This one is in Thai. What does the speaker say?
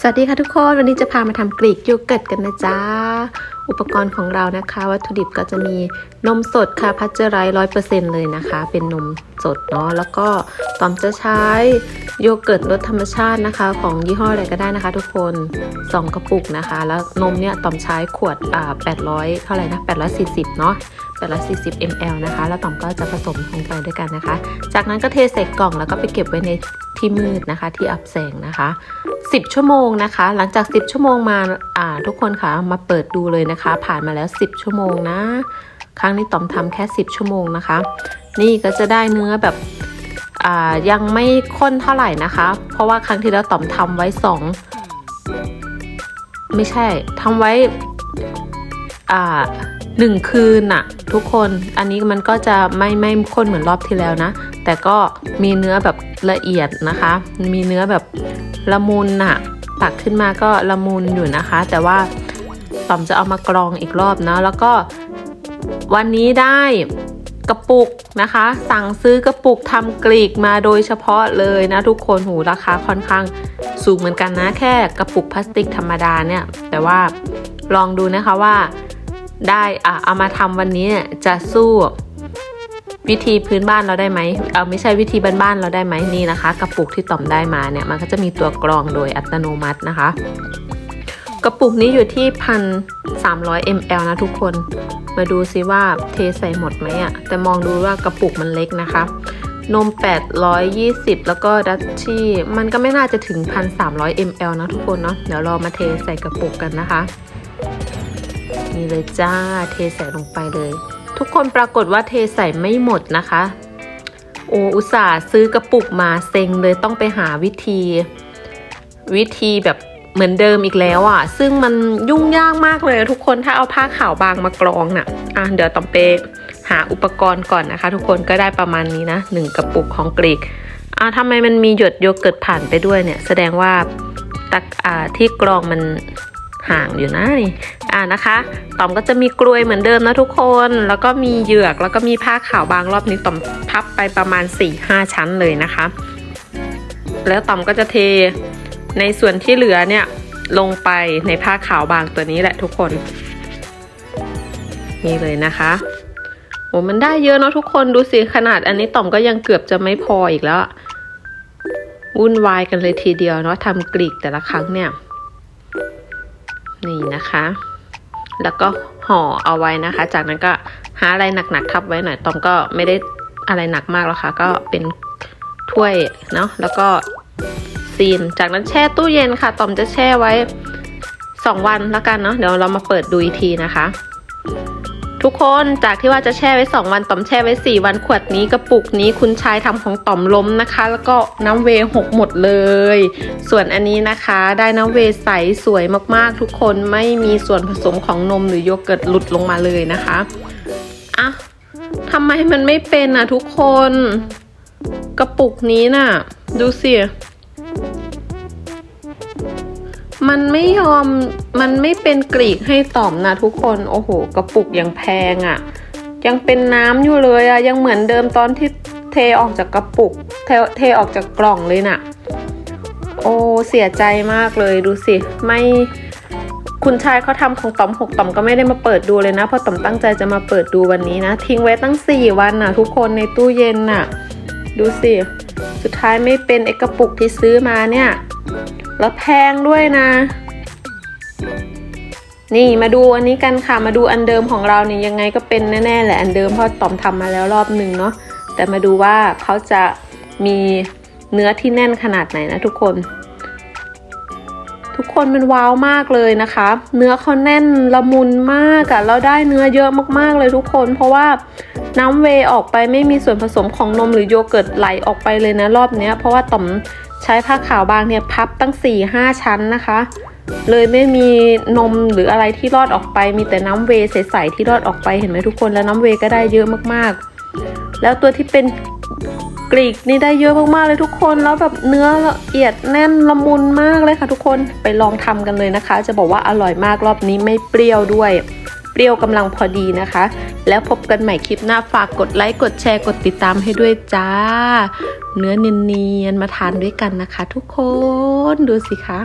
สวัสดีค่ะทุกคน วันนี้จะพามาทำกรีกโยเกิร์ตกันนะจ๊ะ อุปกรณ์ของเรานะคะ วัตถุดิบก็จะมีนมสดค่ะพัชเจอร์ไรร้อยเปอร์เซ็นต์เลยนะคะ เป็นนมสดเนาะแล้วก็ตอมจะใช้โยเกิร์ตรสธรรมชาตินะคะ ของยี่ห้ออะไรก็ได้นะคะ ทุกคน2กระปุกนะคะ แล้วนมเนี่ยตอมใช้ขวดอ่า800เท่าไหร่นะ840 เนาะ840 ml นะคะ แล้วต่อมก็จะผสมลงไปด้วยกันนะคะ จากนั้นก็เทใส่กล่องแล้วก็ไปเก็บไว้ใน ที่มืดนะคะ ที่อับแสงนะคะ 10 ชั่วโมงนะคะ หลังจาก 10 ชั่วโมงมาอ่าทุกคนคะมาเปิดดูเลยนะคะ ผ่านมาแล้ว 10 ชั่วโมงนะ ครั้งนี้ต่อมทำแค่ 10 ชั่วโมงนะคะ นี่ก็จะได้เนื้อแบบอ่ายังไม่ข้นเท่าไหร่นะคะ เพราะว่าครั้งที่แล้วต่อมทำไว้ 2 ไม่ใช่ทำไว้อ่า หนึ่งคืนน่ะ ทุกคนอันนี้มันก็จะไม่ไม่ข้นเหมือนรอบที่แล้วนะ แต่ก็มีเนื้อแบบละเอียดนะคะ มีเนื้อแบบละมุนน่ะ ตักขึ้นมาก็ละมุนอยู่นะคะ แต่ว่าต่อมจะเอามากรองอีกรอบนะแล้วก็วันนี้ได้กระปุกนะคะ สั่งซื้อกระปุกทำกรีกมาโดยเฉพาะเลยนะทุกคนหูราคาค่อนข้างสูงเหมือนกันนะ แค่กระปุกพลาสติกธรรมดาเนี่ย แต่ว่าลองดูนะคะว่า ได้อะเอามาทำวันนี้จะสู้วิธีพื้นบ้านเราได้ไหมเอาไม่ใช่วิธีบ้านๆเราได้ไหมนี่นะคะ กระปุกที่ต่อมได้มาเนี่ยมันก็จะมีตัวกรองโดยอัตโนมัตินะคะ กระปุกนี้อยู่ที่พันสามร้อยมลนะทุกคน มาดูซิว่าเทใส่หมดไหมอะ่ะแต่มองดูว่ากระปุกมันเล็กนะคะ นม 820 แล้วก็ดัชชี่มันก็ไม่น่าจะถึง 1,300 ml นะทุกคนเนาะเดี๋ยวเรามาเทใส่กระปุกกันนะคะ นี่เลยจ้าเทใส่ลงไปเลย ทุกคนปรากฏว่าเทใส่ไม่หมดนะคะ โออุตส่าห์ซื้อกระปุกมาเซ็งเลยต้องไปหาวิธี วิธีแบบเหมือนเดิมอีกแล้วอะ่ะ ซึ่งมันยุ่งยากมากเลยทุกคนถ้าเอาผ้าขาวบางมากรองน่ะอะเดี๋ยวต้องไปหาอุปกรณ์ก่อนนะคะ ทุกคนก็ได้ประมาณนี้นะหนึ่งกระปุกของกรีกอะทำไมมันมีหยดโยเกิร์ตผ่านไปด้วยเนี่ย แสดงว่าตักอ่าที่กรองมัน ห่างอยู่นะนี่อ่านะคะต่อมก็จะมีกลวยเหมือนเดิมนะทุกคน แล้วก็มีเหยือกแล้วก็มีผ้าขาวบางรอบนี้ต่อมพับไปประมาณ 4-5 ชั้นเลยนะคะ แล้วต่อมก็จะเทในส่วนที่เหลือเนี่ยลงไปในผ้าขาวบางตัวนี้แหละทุกคน นี่เลยนะคะโอ้มันได้เยอะเนาะทุกคนดูสิขนาดอันนี้ต่อมก็ยังเกือบจะไม่พออีกแล้ววุ่นวายกันเลยทีเดียวเนาะทำกรีกแต่ละครั้งเนี่ย นี่นะคะ แล้วก็ห่อเอาไว้นะคะ จากนั้นก็หาอะไรหนักๆทับไว้หน่อยตอมก็ไม่ได้อะไรหนักมากแล้วค่ะ ก็เป็นถ้วยเนาะแล้วก็ซีน จากนั้นแช่ตู้เย็นค่ะ ตอมจะแช่ไว้ 2 วันแล้วกันเนาะเดี๋ยวเรามาเปิดดูอีกทีนะคะ ทุกคนจากที่ว่าจะแช่ไว้ 2 วันต่อมแช่ไว้ 4 วันขวดนี้กระปุกนี้คุณชายทำของต่อมล้มนะคะ แล้วก็น้ำเวหกหมดเลย ส่วนอันนี้นะคะได้น้ำเวใสสวยมากๆ ทุกคนไม่มีส่วนผสมของนมหรือโยเกิร์ตหลุดลงมาเลยนะคะอะทำไมมันไม่เป็นอะทุกคน กระปุกนี้น่ะ ดูสิ มันไม่ยอมมันไม่เป็นกรีกให้ต่อมนะทุกคนโอ้โห กระปุกยังแพงอะ่ะ ยังเป็นน้ำอยู่เลยอะ่ะ ยังเหมือนเดิมตอนที่เทออกจากกระปุกเทเทออกจากกล่องเลยน่ะ โอ้เสียใจมากเลยดูสิ ไม่คุณชายเขาทำของต่อมหกต่อมก็ไม่ได้มาเปิดดูเลยนะเพราะต่อมตั้งใจจะมาเปิดดูวันนี้นะ ทิ้งไว้ตั้งสี่วันน่ะ ทุกคนในตู้เย็นน่ะ ดูสิ สุดท้ายไม่เป็นไอกระปุกที่ซื้อมาเนี่ย แล้วแพงด้วยนะ นี่มาดูอันนี้กันค่ะมาดูอันเดิมของเราเนี่ยยังไงก็เป็นแน่ๆแหละอันเดิมเพราะต่อมทำมาแล้วรอบหนึ่งเนาะแต่มาดูว่าเขาจะมีเนื้อที่แน่นขนาดไหนนะทุกคน ทุกคนมันว้าวมากเลยนะคะ เนื้อเขาแน่นละมุนมากอะแล้วได้เนื้อเยอะมากๆเลยทุกคน เพราะว่าน้ำเวออกไปไม่มีส่วนผสมของนมหรือโยเกิร์ตไหลออกไปเลยนะรอบเนี้ยเพราะว่าต่อม ใช้ผ้าขาวบางเนี่ยพับตั้ง 4-5หชั้นนะคะ เลยไม่มีนมหรืออะไรที่รอดออกไป มีแต่น้ำเวยใสๆที่รอดออกไปเห็นไหมทุกคนแล้วน้ำเวยก็ได้เยอะมากๆ แล้วตัวที่เป็นกรีกนี่ได้เยอะมากๆเลยทุกคนแล้วแบบเนื้อละเอียดแน่นละมุนมากเลยค่ะทุกคนไปลองทำกันเลยนะคะ จะบอกว่าอร่อยมากรอบนี้ไม่เปรี้ยวด้วย เปรี้ยวกำลังพอดีนะคะ แล้วพบกันใหม่คลิปหน้าฝากกดไลค์กดแชร์กดติดตามให้ด้วยจ้า เนื้อเนียนๆมาทานด้วยกันนะคะ ทุกคนดูสิคะ